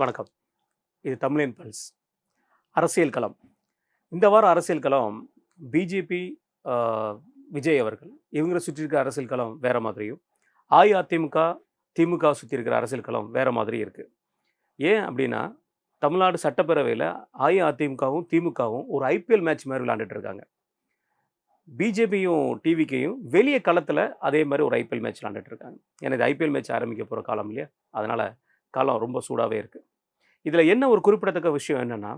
வணக்கம். இது தமிழின் பல்ஸ். அரசியல் களம். இந்த வாரம் அரசியல் களம் பிஜேபி விஜய் அவர்கள் இவங்களை சுற்றி இருக்கிற அரசியல் களம் வேறு மாதிரியும் அஇஅதிமுக திமுக சுற்றி இருக்கிற அரசியல் களம் வேறு மாதிரி இருக்குது ஏன் அப்படின்னா தமிழ்நாடு சட்டப்பேரவையில் அஇஅதிமுகவும் திமுகவும் ஒரு ஐபிஎல் மேட்ச் மாதிரி விளையாண்டுட்டு இருக்காங்க. பிஜேபியும் டிவிக்கையும் வெளியே களத்தில் அதே மாதிரி ஒரு ஐபிஎல் மேட்ச் விளாண்டுட்டு இருக்காங்க. ஏன்னா இது ஐபிஎல் மேட்ச் ஆரம்பிக்க போகிற காலம் இல்லையா? அதனால் காலம் ரொம்ப சூடாகவே இருக்குது இதில் என்ன ஒரு குறிப்பிடத்தக்க விஷயம் என்னென்னா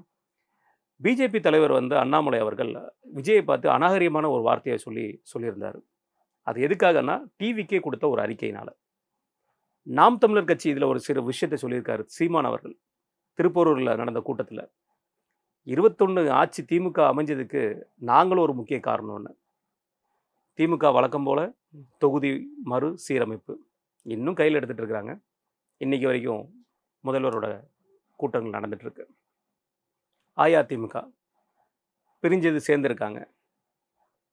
பிஜேபி தலைவர் வந்து அண்ணாமலை அவர்கள் விஜயை பார்த்து அநாகரியமான ஒரு வார்த்தையை சொல்லி சொல்லியிருந்தார். அது எதுக்காகன்னா டிவிக்கே கொடுத்த ஒரு அறிக்கையினால். நாம் தமிழர் கட்சி இதில் ஒரு சிறு விஷயத்தை சொல்லியிருக்காரு சீமான் அவர்கள். திருப்பூரூரில் நடந்த கூட்டத்தில். இருபத்தொன்று ஆட்சி திமுக அமைஞ்சதுக்கு நாங்களும் ஒரு முக்கிய காரணம்னு திமுக வழக்கம் போல் தொகுதி மறு சீரமைப்பு இன்னும் கையில் எடுத்துகிட்டு இருக்கிறாங்க. இன்றைக்கி வரைக்கும் முதல்வரோட கூட்டங்கள் நடந்துகிட்ருக்கு இருக்கு அஇஅதிமுக பிரிஞ்சது சேர்ந்துருக்காங்க.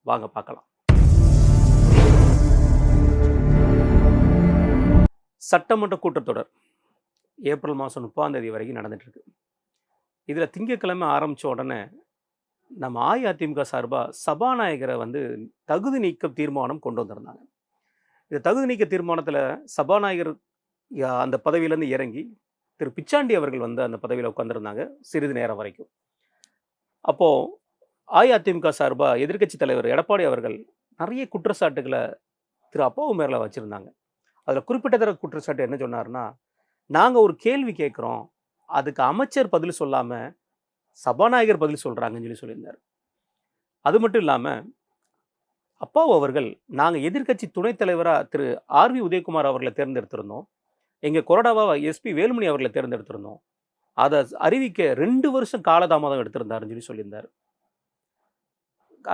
வாங்க பார்க்கலாம். சட்டமன்ற கூட்டத்தொடர் ஏப்ரல் மாதம் முப்பாந்தேதி வரைக்கும் நடந்துகிட்ருக்கு இதில் திங்கட்கிழமை ஆரம்பித்த உடனே நம்ம அஇஅதிமுக சார்பாக சபாநாயகரை வந்து தகுதி நீக்க தீர்மானம் கொண்டு வந்திருந்தாங்க. இந்த தகுதி நீக்க தீர்மானத்தில் சபாநாயகர் அந்த பதவியிலேருந்து இறங்கி திரு பிச்சாண்டி அவர்கள் வந்து அந்த பதவியில் உட்காந்துருந்தாங்க சிறிது நேரம் வரைக்கும். அப்போது அஇஅதிமுக சார்பாக எதிர்க்கட்சி தலைவர் எடப்பாடி அவர்கள் நிறைய குற்றச்சாட்டுகளை திரு அப்பாவு மேலே வச்சுருந்தாங்க. அதில் குறிப்பிட்டதர குற்றச்சாட்டு என்ன சொன்னார்னா நாங்கள் ஒரு கேள்வி கேட்குறோம் அதுக்கு அமைச்சர் பதில் சொல்லாமல் சபாநாயகர் பதில் சொல்கிறாங்கன்னு சொல்லி சொல்லியிருந்தார். அது மட்டும் இல்லாமல் அப்பாவு அவர்கள் நாங்கள் எதிர்க்கட்சி துணைத் தலைவராக திரு ஆர்வி உதயகுமார் அவர்களை தேர்ந்தெடுத்திருந்தோம். எங்கள் கொறடாவா எஸ்பி வேலுமணி அவர்களை தேர்ந்தெடுத்திருந்தோம். அதை அறிவிக்க ரெண்டு வருஷம் காலதாமதம் எடுத்திருந்தாருன்னு சொல்லி சொல்லியிருந்தார்.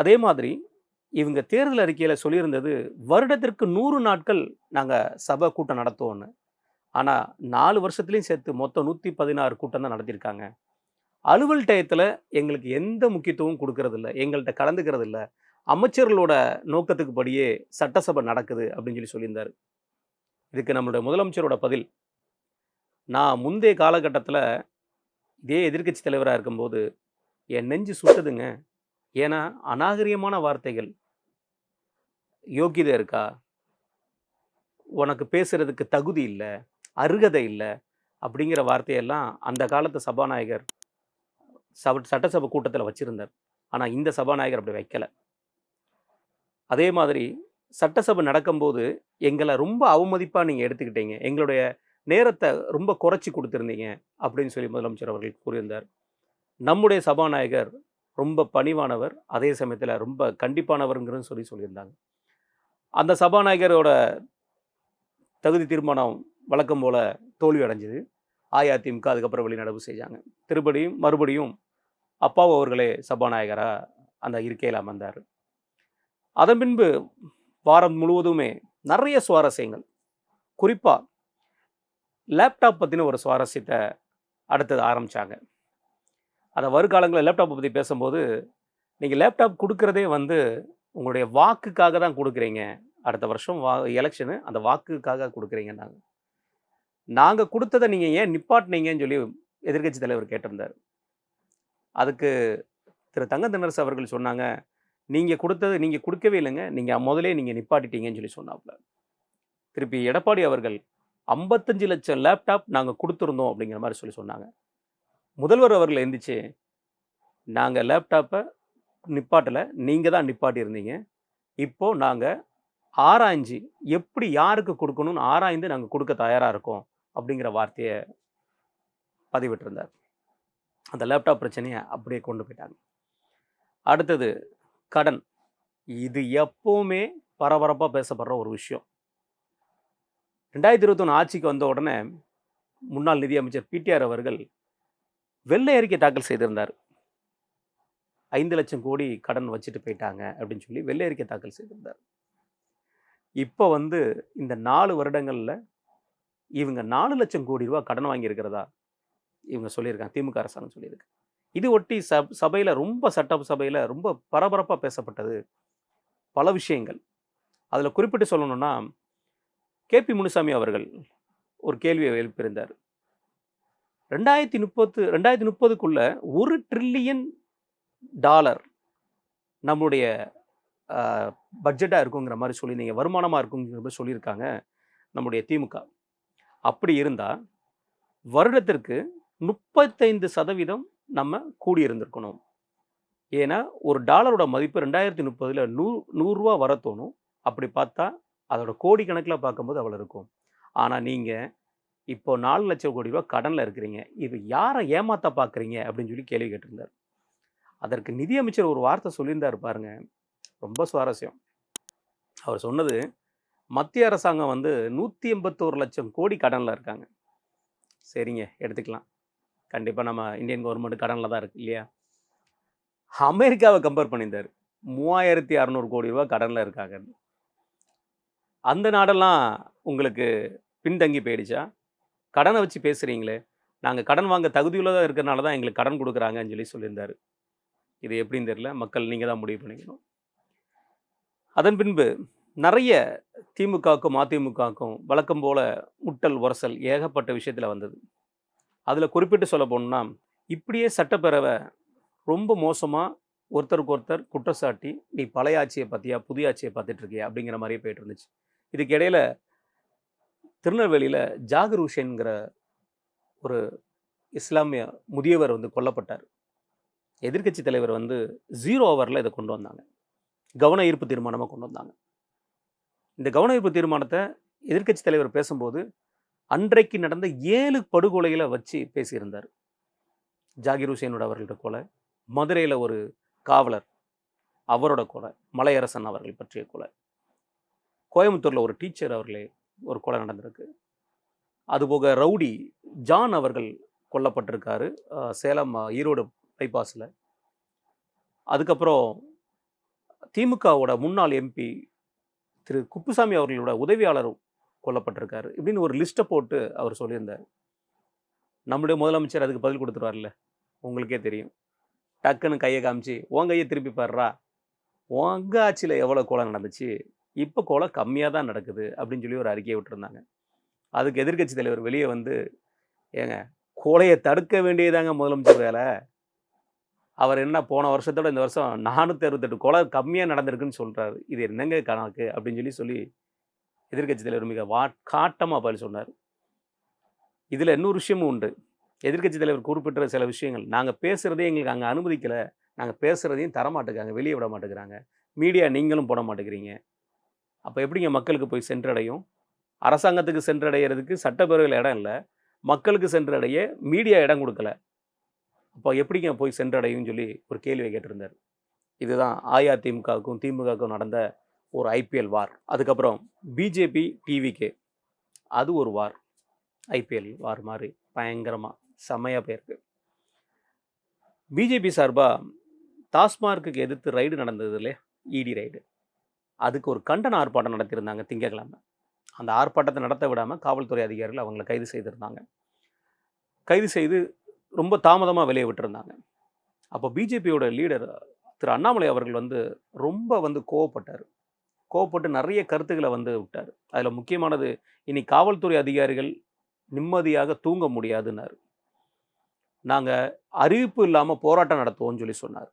அதே மாதிரி இவங்க தேர்தல் அறிக்கையில் சொல்லியிருந்தது வருடத்திற்கு நூறு நாட்கள் நாங்கள் சபை கூட்டம் நடத்துவோம்னு. ஆனால் நாலு வருஷத்துலேயும் சேர்த்து மொத்தம் நூற்றி பதினாறு கூட்டம் தான் நடத்தியிருக்காங்க. அலுவல் டயத்தில் எங்களுக்கு எந்த முக்கியத்துவம் கொடுக்கறதில்ல எங்கள்கிட்ட கலந்துக்கிறது இல்லை அமைச்சர்களோட நோக்கத்துக்கு படியே சட்டசபை நடக்குது அப்படின்னு சொல்லி சொல்லியிருந்தார். இதுக்கு நம்மளுடைய முதலமைச்சரோட பதில். நான் முந்தைய காலகட்டத்தில் இதே எதிர்க்கட்சி தலைவராக இருக்கும்போது என் நெஞ்சு சுட்டுதுங்க. ஏன்னா அநாகரியமான வார்த்தைகள். யோக்கியதை இருக்கா? உனக்கு பேசுகிறதுக்கு தகுதி இல்லை அருகதை இல்லை அப்படிங்கிற வார்த்தையெல்லாம் அந்த காலத்து சபாநாயகர் சப சட்டசபை கூட்டத்தில் வச்சுருந்தார். ஆனால் இந்த சபாநாயகர் அப்படி வைக்கலை. அதே மாதிரி சட்டசபை நடக்கும்போது எங்களை ரொம்ப அவமதிப்பாக நீங்கள் எடுத்துக்கிட்டீங்க. எங்களுடைய நேரத்தை ரொம்ப குறைச்சி கொடுத்துருந்தீங்க அப்படின்னு சொல்லி முதலமைச்சர் அவர்கள் கூறியிருந்தார். நம்முடைய சபாநாயகர் ரொம்ப பணிவானவர் அதே சமயத்தில் ரொம்ப கண்டிப்பானவருங்கிறது சொல்லி சொல்லியிருந்தாங்க. அந்த சபாநாயகரோட தகுதி தீர்மானம் வழக்கம் போல் தோல்வி அடைஞ்சது. அஇஅதிமுக அதுக்கப்புறம் வெளிநடப்பு செஞ்சாங்க. திருப்படியும் மறுபடியும் அப்பாவு அவர்களே சபாநாயகராக அந்த இருக்கையில் அமர்ந்தார். அதன் பின்பு வாரம் முழுவதுமே நிறைய சுவாரஸ்யங்கள். குறிப்பாக லேப்டாப் பற்றின ஒரு சுவாரஸ்யத்தை அடுத்தது ஆரம்பித்தாங்க அதை வருகாலங்களில் லேப்டாப்பை பற்றி பேசும்போது நீங்கள் லேப்டாப் கொடுக்குறதே வந்து உங்களுடைய வாக்குக்காக தான் கொடுக்குறீங்க. அடுத்த வருஷம் வா எலெக்ஷனு அந்த வாக்குக்காக கொடுக்குறீங்கன்னாங்க. நாங்கள் கொடுத்ததை நீங்கள் ஏன் நிப்பாட்டினீங்கன்னு சொல்லி எதிர்க்கட்சி தலைவர் கேட்டிருந்தார். அதுக்கு திரு தங்க தென்னரசு அவர்கள் சொன்னாங்க நீங்கள் கொடுத்தது நீங்கள் கொடுக்கவே இல்லைங்க. நீங்கள் முதலே நீங்கள் நிப்பாட்டிட்டீங்கன்னு சொல்லி சொன்னாப்புல. திருப்பி எடப்பாடி அவர்கள் ஐம்பத்தஞ்சு லட்சம் லேப்டாப் நாங்கள் கொடுத்துருந்தோம் அப்படிங்கிற மாதிரி சொல்லி சொன்னாங்க. முதல்வர் அவர்கள் எந்திரிச்சு நாங்கள் லேப்டாப்பை நிப்பாட்டலை நீங்கள் தான் நிப்பாட்டியிருந்தீங்க இப்போது நாங்கள் ஆராய்ஞ்சு எப்படி யாருக்கு கொடுக்கணும்னு ஆராய்ந்து நாங்கள் கொடுக்க தயாராக இருக்கோம். அப்படிங்கிற வார்த்தையை பதிவிட்டிருந்தார். அந்த லேப்டாப் பிரச்சனையை அப்படியே கொண்டு போயிட்டாங்க. அடுத்தது கடன். இது எப்பவுமே பரபரப்பாக பேசப்படுற ஒரு விஷயம். ரெண்டாயிரத்தி இருபத்தொன்று ஆட்சிக்கு வந்த உடனே முன்னாள் நிதியமைச்சர் பிடிஆர் அவர்கள் வெள்ளை அறிக்கை தாக்கல் செய்திருந்தார். ஐந்து லட்சம் கோடி கடன் வச்சுட்டு போயிட்டாங்க அப்படின்னு சொல்லி வெள்ளை அறிக்கை தாக்கல் செய்திருந்தார். இப்போ வந்து இந்த நாலு வருடங்களில் இவங்க நாலு லட்சம் கோடி ரூபா கடன் வாங்கியிருக்கிறதா இவங்க சொல்லியிருக்காங்க. திமுக அரசாங்கம் சொல்லியிருக்கு. இது ஒட்டி சப் சபையில் ரொம்ப சட்ட சபையில் ரொம்ப பரபரப்பாக பேசப்பட்டது பல விஷயங்கள். அதில் குறிப்பிட்டு சொல்லணும்னா கேபி முனுசாமி அவர்கள் ஒரு கேள்வியை எழுப்பியிருந்தார். ரெண்டாயிரத்தி முப்பத்து ரெண்டாயிரத்தி முப்பதுக்குள்ள ஒரு ட்ரில்லியன் டாலர் நம்முடைய பட்ஜெட்டாக இருக்குங்கிற மாதிரி சொல்லி நீங்கள் வருமானமாக இருக்குங்கிற மாதிரி சொல்லியிருக்காங்க நம்முடைய திமுக. அப்படி இருந்தால் வருடத்திற்கு முப்பத்தைந்து சதவீதம் நம்ம கூடியிருந்திருக்கணும். ஏன்னா ஒரு டாலரோட மதிப்பு ரெண்டாயிரத்தி முப்பதில் நூ நூறுரூவா வர தோணும். அப்படி பார்த்தா அதோட கோடிக்கணக்கில் பார்க்கும்போது அவ்வளோ இருக்கும். ஆனால் நீங்கள் இப்போ நாலு லட்சம் கோடி ரூபா கடனில் இருக்கிறீங்க. இது யாரை ஏமாத்த பார்க்குறீங்க? அப்படின்னு சொல்லி கேள்வி கேட்டிருந்தார். அதற்கு நிதியமைச்சர் ஒரு வார்த்தை சொல்லியிருந்தார் பாருங்க. ரொம்ப சுவாரஸ்யம். அவர் சொன்னது மத்திய அரசாங்கம் வந்து நூற்றி எண்பத்தோரு லட்சம் கோடி கடனில் இருக்காங்க. சரிங்க எடுத்துக்கலாம். கண்டிப்பாக நம்ம இந்தியன் கவர்மெண்ட் கடனில் தான் இருக்குது இல்லையா? அமெரிக்காவை கம்பேர் பண்ணியிருந்தார். மூவாயிரத்தி அறநூறு கோடி ரூபா கடனில் இருக்காங்க. அந்த நாடெல்லாம் உங்களுக்கு பின்தங்கி போயிடுச்சா? கடனை வச்சு பேசுகிறீங்களே நாங்கள் கடன் வாங்க தகுதியுள்ளதாக இருக்கிறனால தான் எங்களுக்கு கடன் கொடுக்குறாங்கன்னு சொல்லி சொல்லியிருந்தார். இது எப்படின்னு தெரியல. மக்கள் நீங்கள் தான் முடிவு பண்ணிக்கணும். அதன் பின்பு நிறைய திமுகவுக்கும் அதிமுகவுக்கும் வழக்கம் போல் முட்டல் உரசல் ஏகப்பட்ட விஷயத்தில் வந்தது. அதில் குறிப்பிட்டு சொல்ல போனோம்னா இப்படியே சட்டப்பேரவை ரொம்ப மோசமாக ஒருத்தருக்கு ஒருத்தர் குற்றச்சாட்டி நீ பழைய ஆட்சியை பார்த்தியா? புதிய ஆட்சியை பார்த்துட்ருக்கியா அப்படிங்கிற மாதிரியே போயிட்டு இருந்துச்சு. இதுக்கு திருநெல்வேலியில் ஜாகிர் ஹுசேன்கிற ஒரு இஸ்லாமிய முதியவர் வந்து கொல்லப்பட்டார். எதிர்க்கட்சி தலைவர் வந்து ஜீரோ ஓவரில் இதை கொண்டு வந்தாங்க. கவன ஈர்ப்பு தீர்மானமாக கொண்டு வந்தாங்க. இந்த கவன ஈர்ப்பு தீர்மானத்தை எதிர்க்கட்சி தலைவர் பேசும்போது அன்றைக்கு நடந்த ஏழு படுகொலைகளை வச்சு பேசியிருந்தார். ஜாகிர் ஹுசேனோட அவர்களோட கொலை மதுரையில் ஒரு காவலர் அவரோட கொலை மலையரசன் அவர்கள் பற்றிய கொலை. கோயம்புத்தூரில் ஒரு டீச்சர் அவர்களே ஒரு கொலை நடந்திருக்கு. அதுபோக ரவுடி ஜான் அவர்கள் கொல்லப்பட்டிருக்காரு சேலம் ஈரோடு பைபாஸில் அதுக்கப்புறம் திமுகவோட முன்னாள் எம்பி திரு குப்புசாமி அவர்களோட உதவியாளரும் கொல்லப்பட்டிருக்காரு. இப்படின்னு ஒரு லிஸ்ட்டை போட்டு அவர் சொல்லியிருந்தார். நம்முடைய முதலமைச்சர் அதுக்கு பதில் கொடுத்துருவார்ல உங்களுக்கே தெரியும். டக்குன்னு கையை காமிச்சு உன் கையை திருப்பி பாடுறா உங்க ஆட்சியில் எவ்வளோ கொலை நடந்துச்சு? இப்போ கொலை கம்மியாக தான் நடக்குது. அப்படின்னு சொல்லி ஒரு அறிக்கையை விட்டுருந்தாங்க. அதுக்கு எதிர்க்கட்சி தலைவர் வெளியே வந்து ஏங்க கொலையை தடுக்க வேண்டியதாங்க முதலமைச்சர் வேலை. அவர் என்ன போன வருஷத்தோட இந்த வருஷம் நானூற்றி அறுபத்தெட்டு கொலை கம்மியாக நடந்திருக்குன்னு சொல்கிறாரு இது என்னங்க கணக்கு? அப்படின்னு சொல்லி சொல்லி எதிர்க்கட்சி தலைவர் மிக வா காட்டமாக பதில் சொன்னார். இதில் இன்னொரு விஷயமும் உண்டு. எதிர்க்கட்சி தலைவர் குறிப்பிட்ட சில விஷயங்கள். நாங்கள் பேசுகிறதே எங்களுக்கு அங்கே அனுமதிக்கலை. நாங்கள் பேசுகிறதையும் தரமாட்டேங்கிறாங்க. வெளியே விட மாட்டேங்கிறாங்க. மீடியா நீங்களும் போட மாட்டேங்கிறீங்க. அப்போ எப்படிங்க மக்களுக்கு போய் சென்றடையும்? அரசாங்கத்துக்கு சென்றடைகிறதுக்கு சட்டப்பேரவையில் இடம் இல்லை. மக்களுக்கு சென்றடைய மீடியா இடம் கொடுக்கல. அப்போ எப்படிங்க போய் சென்றடையும் சொல்லி ஒரு கேள்வியை கேட்டிருந்தார். இதுதான் அஇஅதிமுகவுக்கும் திமுகவுக்கும் நடந்த ஒரு ஐபிஎல் வார். அதுக்கப்புறம் பிஜேபி டிவிகே அது ஒரு வார். ஐபிஎல் வார் மாதிரி பயங்கரமாக செம்மையாக போயிருக்கு. பிஜேபி சார்பாக டாஸ்மார்க்குக்கு எதிர்த்து ரைடு நடந்தது இல்லையா? இடி ரைடு. அதுக்கு ஒரு கண்டன ஆர்ப்பாட்டம் நடத்தியிருந்தாங்க திங்கட்கிழமை அந்த ஆர்ப்பாட்டத்தை நடத்த விடாமல் காவல்துறை அதிகாரிகள் அவங்கள கைது செய்திருந்தாங்க. கைது செய்து ரொம்ப தாமதமாக வெளியே விட்டுருந்தாங்க. அப்போ பிஜேபியோட லீடர் திரு அண்ணாமலை அவர்கள் வந்து ரொம்ப வந்து கோவப்பட்டார். கோவப்பட்டு நிறைய கருத்துக்களை வந்து விட்டார். அதில் முக்கியமானது இனி காவல்துறை அதிகாரிகள் நிம்மதியாக தூங்க முடியாதுன்னார். நாங்கள் அறிவிப்பு இல்லாமல் போராட்டம் நடத்துவோம்னு சொல்லி சொன்னார்.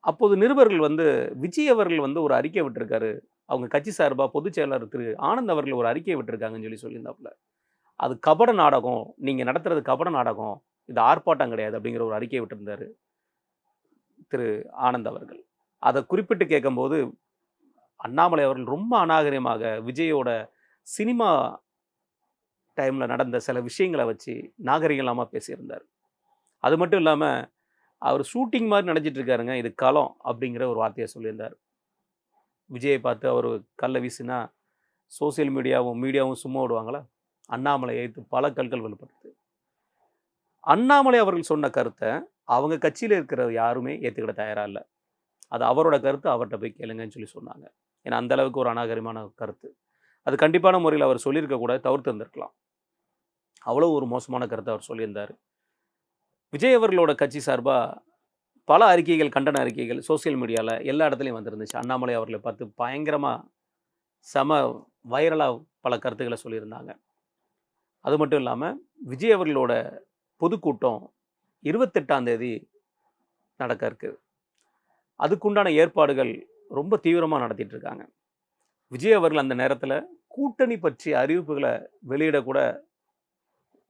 அப்போது நிருபர்கள் வந்து விஜய் அவர்கள் வந்து ஒரு அறிக்கை விட்டுருக்காரு. அவங்க கட்சி சார்பாக பொதுச் செயலாளர் திரு ஆனந்த் அவர்கள் ஒரு அறிக்கை விட்டுருக்காங்கன்னு சொல்லி சொல்லியிருந்தாப்புல. அது கபட நாடகம் நீங்கள் நடத்துறது கபட நாடகம் இது ஆர்ப்பாட்டம் கிடையாது அப்படிங்கிற ஒரு அறிக்கை விட்டிருந்தாரு திரு ஆனந்த் அவர்கள். அதை குறிப்பிட்டு கேட்கும்போது அண்ணாமலை அவர்கள் ரொம்ப அநாகரிகமாக விஜயோட சினிமா டைமில் நடந்த சில விஷயங்களை வச்சு நாகரிகம் இல்லாமல் பேசியிருந்தார். அது மட்டும் இல்லாமல் அவர் ஷூட்டிங் மாதிரி நினச்சிட்டு இருக்காருங்க இது களம் அப்படிங்கிற ஒரு வார்த்தையை சொல்லியிருந்தார். விஜயை பார்த்து அவர் கல்லை வீசினா சோசியல் மீடியாவும் மீடியாவும் சும்மா விடுவாங்களா? அண்ணாமலை எய்த்து பல கல்கள் வெளிப்படுது அண்ணாமலை அவர்கள் சொன்ன கருத்தை அவங்க கட்சியில் இருக்கிற யாருமே ஏற்றுக்கிட தயாராக இல்லை. அது அவரோட கருத்து அவர்கிட்ட போய் கேளுங்கன்னு சொல்லி சொன்னாங்க. ஏன்னா அந்த அளவுக்கு ஒரு அநாகரிமான கருத்து. அது கண்டிப்பான முறையில் அவர் சொல்லியிருக்க கூட தவிர்த்து இருந்திருக்கலாம். அவ்வளோ ஒரு மோசமான கருத்தை அவர் சொல்லியிருந்தார். விஜய் அவர்களோட கட்சி சார்பாக பல அறிக்கைகள் கண்டன அறிக்கைகள் சோஷியல் மீடியாவில் எல்லா இடத்துலையும் வந்துருந்துச்சு. அண்ணாமலை அவர்களை பார்த்து பயங்கரமாக செம வைரலாக பல கருத்துக்களை சொல்லியிருந்தாங்க. அது மட்டும் இல்லாமல் விஜய் அவர்களோட பொதுக்கூட்டம் இருபத்தெட்டாம் தேதி நடக்க இருக்குது அதுக்குண்டான ஏற்பாடுகள் ரொம்ப தீவிரமாக நடத்திட்டு இருக்காங்க விஜய் அவர்கள் அந்த நேரத்தில் கூட்டணி பற்றிய அறிவிப்புகளை வெளியிடக்கூட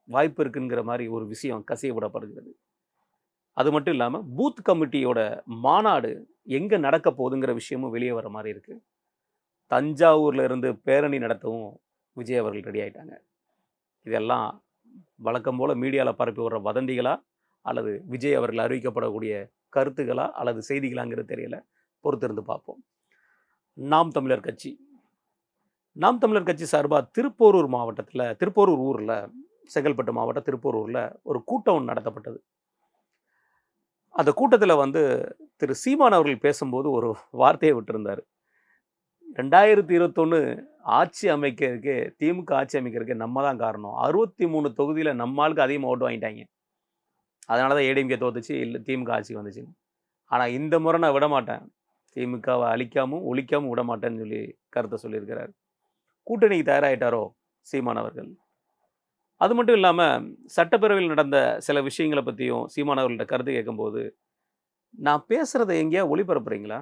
வாய்ப்பு இருக்குங்கிற மாதிரி ஒரு விஷயம் கசியப்படப்படுகிறது அது மட்டும் இல்லாமல் பூத் கமிட்டியோட மாநாடு எங்கே நடக்க போகுதுங்கிற விஷயமும் வெளியே வர மாதிரி இருக்குது தஞ்சாவூரில் இருந்து பேரணி நடத்தவும் விஜய் அவர்கள் ரெடி ஆகிட்டாங்க இதெல்லாம் வழக்கம் போல் மீடியாவில் பரப்பி வர்ற வதந்திகளா அல்லது விஜய் அவர்கள் அறிவிக்கப்படக்கூடிய கருத்துக்களா அல்லது செய்திகளாங்கிறது தெரியல. பொறுத்திருந்து பார்ப்போம். நாம் தமிழர் கட்சி. நாம் தமிழர் கட்சி சார்பாக திருப்போரூர் மாவட்டத்தில் திருப்போரூர் ஊரில் செங்கல்பட்டு மாவட்டம் திருப்போரூரில் ஒரு கூட்டம் ஒன்று நடத்தப்பட்டது. அந்த கூட்டத்தில் வந்து திரு. சீமான் அவர்கள் பேசும்போது ஒரு வார்த்தையை விட்டுருந்தார். ரெண்டாயிரத்தி இருபத்தொன்று ஆட்சி அமைக்கிறதுக்கு திமுக ஆட்சி அமைக்கிறதுக்கு நம்ம தான் காரணம். அறுபத்தி மூணு தொகுதியில் நம்மளுக்கு அதிகமாக ஓட்டு வாங்கிட்டாங்க. அதனால தான் ஏடிஎம்கே தோத்துச்சு இல்லை திமுக ஆட்சி வந்துச்சு ஆனால் இந்த முறை நான் விட மாட்டேன் திமுகவை அழிக்காமல் ஒழிக்காமல் விட மாட்டேன்னு சொல்லி கருத்தை சொல்லியிருக்கிறார். கூட்டணிக்கு தயாராகிட்டாரோ சீமான் அவர்கள்? அது மட்டும் இல்லாமல் சட்டப்பேரவையில் நடந்த சில விஷயங்களை பற்றியும் சீமான் அவர்கள்ட்ட கருத்து கேட்கும்போது நான் பேசுகிறத எங்கேயா ஒளிபரப்புறீங்களா?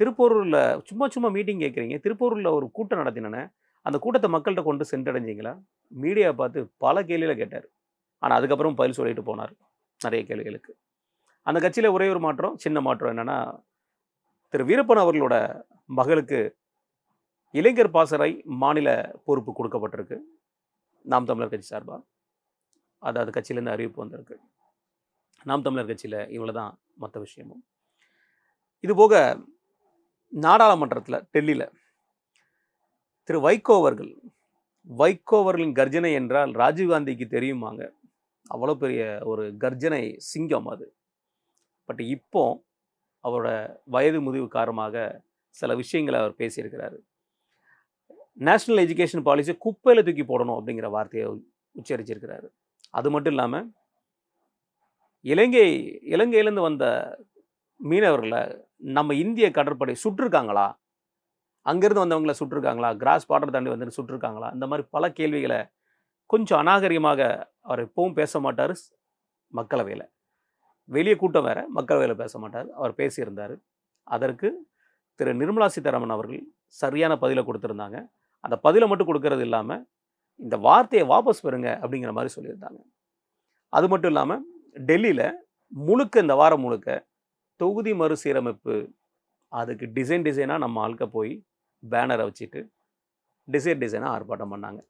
திருப்பூரில் சும்மா சும்மா மீட்டிங் கேட்குறீங்க. திருப்பூரில் ஒரு கூட்டம் நடத்தினேன் அந்த கூட்டத்தை மக்கள்கிட்ட கொண்டு சென்றடைஞ்சிங்களா? மீடியாவை பார்த்து பல கேள்வியில் கேட்டார். ஆனால் அதுக்கப்புறம் பதில் சொல்லிட்டு போனார் நிறைய கேள்விகளுக்கு. அந்த கட்சியில் ஒரே ஒரு மாற்றம் சின்ன மாற்றம் என்னென்னா திரு வீரப்பன் அவர்களோட மகளுக்கு இளைஞர் பாசறை மாநில பொறுப்பு கொடுக்கப்பட்டிருக்கு. நாம் தமிழர் கட்சி சார்பாக அது அது கட்சியிலேருந்து அறிவிப்பு வந்திருக்கு. நாம் தமிழர் கட்சியில் இவ்வளோ தான் மற்ற விஷயமும். இது போக நாடாளுமன்றத்தில் டெல்லியில் திரு வைகோ அவர்கள் வைகோ அவர்களின் கர்ஜனை என்றால் ராஜீவ்காந்திக்கு தெரியுமாங்க? அவ்வளோ பெரிய ஒரு கர்ஜனை சிங்கம் அது. பட் இப்போ அவரோட வயது முதிவு காரணமாக சில விஷயங்களை அவர் பேசியிருக்கிறார். நேஷ்னல் எஜுகேஷன் பாலிசி குப்பையில் தூக்கி போடணும் அப்படிங்கிற வார்த்தையை உச்சரிச்சிருக்கிறாரு. அது மட்டும் இல்லாமல் இலங்கை இலங்கையிலேருந்து வந்த மீனவர்களை நம்ம இந்திய கடற்படை சுட்டிருக்காங்களா? அங்கேருந்து வந்தவங்களை சுட்டிருக்காங்களா? கிராஸ் பார்டர் தாண்டி வந்து சுட்டிருக்காங்களா? இந்த மாதிரி பல கேள்விகளை கொஞ்சம் அநாகரிகமாக அவர் எப்பவும் பேச மாட்டார் மக்களவையில். வெளியே கூட்டம் வேற மக்களவையில் பேச மாட்டார். அவர் பேசியிருந்தார். அதற்கு திரு நிர்மலா சீதாராமன் அவர்கள் சரியான பதிலை கொடுத்துருந்தாங்க. அந்த பதிலை மட்டும் கொடுக்கறது இல்லாமல் இந்த வார்த்தையை வாபஸ் பெறுங்க அப்படிங்கிற மாதிரி சொல்லியிருந்தாங்க. அது மட்டும் இல்லாமல் டெல்லியில் முழுக்க இந்த வாரம் முழுக்க தொகுதி மறுசீரமைப்பு அதுக்கு டிசைன் டிசைனாக நம்ம ஆளுக்க போய் பேனரை வச்சுட்டு டிசைன் டிசைனாக ஆர்ப்பாட்டம் பண்ணாங்க.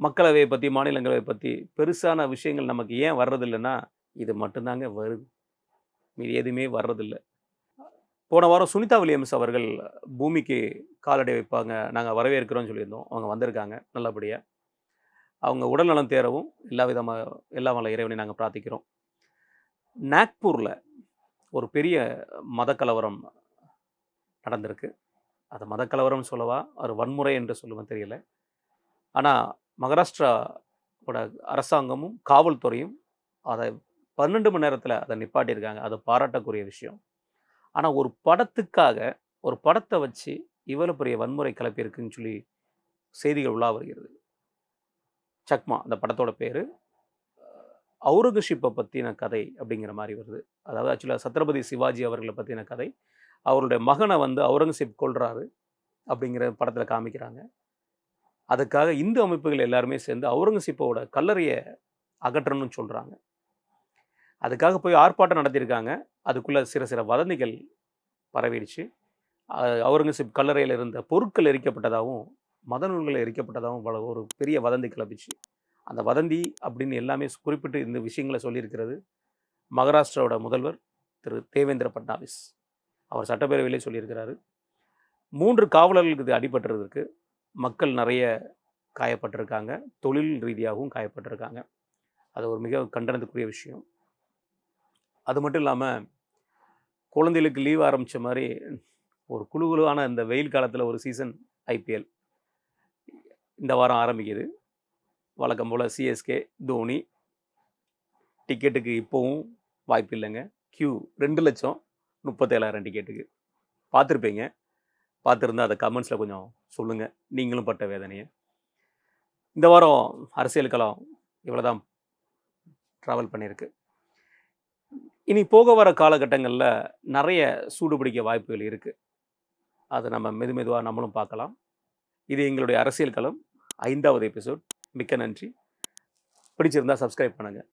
மக்களவையை பற்றி மாநிலங்களவை பற்றி பெருசான விஷயங்கள் நமக்கு ஏன் வர்றதில்லைன்னா இது மட்டும்தாங்க வருது மீது எதுவுமே வர்றதில்லை. போன வாரம் சுனிதா வில்லியம்ஸ் அவர்கள் பூமிக்கு காலடை வைப்பாங்க நாங்கள் வரவேற்கிறோம்னு சொல்லியிருந்தோம். அவங்க வந்திருக்காங்க நல்லபடியாக அவங்க உடல்நலம் தேரவும் எல்லா விதமாக எல்லா வல்ல இறைவனை நாங்கள் பிரார்த்திக்கிறோம். நாக்பூரில் ஒரு பெரிய மதக்கலவரம் நடந்திருக்கு. அது மதக்கலவரம்னு சொல்லவா? ஒரு வன்முறை என்று சொல்லுவேன் தெரியல. ஆனால் மகாராஷ்டிராவோட அரசாங்கமும் காவல்துறையும் அதை பன்னெண்டு மணி நேரத்தில் அதை நிப்பாட்டியிருக்காங்க. அது பாராட்டக்கூடிய விஷயம். ஆனால் ஒரு படத்துக்காக ஒரு படத்தை வச்சு இவ்வளோ பெரிய வன்முறை கிளப்பியிருக்குன்னு சொல்லி செய்திகள் உள்ளா வருகிறது. சக்மா அந்த படத்தோட பேர் அவுரங்கசீப்பை பற்றின கதை அப்படிங்கிற மாதிரி வருது. அதாவது ஆக்சுவலாக சத்ரபதி சிவாஜி அவர்களை பற்றின கதை. அவருடைய மகனை வந்து அவுரங்கசீப் கொள்றாரு அப்படிங்கிற படத்தில் காமிக்கிறாங்க. அதுக்காக இந்து அமைப்புகள் எல்லாருமே சேர்ந்து அவுரங்கசீப்போட கல்லறையை அகற்றணும்னு சொல்கிறாங்க அதுக்காக போய் ஆர்ப்பாட்டம் நடத்தியிருக்காங்க. அதுக்குள்ளே சில சில வதந்திகள் பரவிடுச்சு. அவுரங்கசீப் கல்லறையில் இருந்த பொருட்கள் எரிக்கப்பட்டதாகவும் மத நூல்கள் எரிக்கப்பட்டதாகவும் ஒரு பெரிய வதந்தி கிளப்பிச்சு. அந்த வதந்தி அப்படின்னு எல்லாமே குறிப்பிட்டு இந்த விஷயங்களை சொல்லியிருக்கிறது மகாராஷ்டிராவோட முதல்வர் திரு தேவேந்திர பட்னாவிஸ். அவர் சட்டப்பேரவையிலே சொல்லியிருக்கிறாரு. மூன்று காவலர்களுக்கு இது அடிபட்டிருக்கு மக்கள் நிறைய காயப்பட்டிருக்காங்க. தொழில் ரீதியாகவும் காயப்பட்டிருக்காங்க. அது ஒரு மிக கண்டனத்துக்குரிய விஷயம். அது மட்டும் இல்லாமல் குழந்தைகளுக்கு லீவ் ஆரம்பித்த மாதிரி ஒரு குழு குழுவான இந்த வெயில் காலத்தில் ஒரு சீசன் ஐபிஎல் இந்த வாரம் ஆரம்பிக்குது. வழக்கம் போல் சிஎஸ்கே தோனி டிக்கெட்டுக்கு இப்போவும் வாய்ப்பு இல்லைங்க. கியூ ரெண்டு லட்சம் முப்பத்தேழாயிரம் டிக்கெட்டுக்கு பார்த்துருப்பீங்க. பார்த்துருந்தா அதை கமெண்ட்ஸில் கொஞ்சம் சொல்லுங்கள் நீங்களும் பட்ட வேதனையை. இந்த வாரம் அரசியல் களம் இவ்வளோ தான் ட்ராவல் பண்ணியிருக்கு. இனி போக வர காலகட்டங்களில் நிறைய சூடு பிடிக்க வாய்ப்புகள் இருக்குது அதை நம்ம மெது மெதுவாக நம்மளும் பார்க்கலாம் இது எங்களுடைய அரசியல் களம். ஐந்தாவது எபிசோட். மிக்க நன்றி. பிடிச்சிருந்தால் சப்ஸ்கிரைப் பண்ணுங்கள்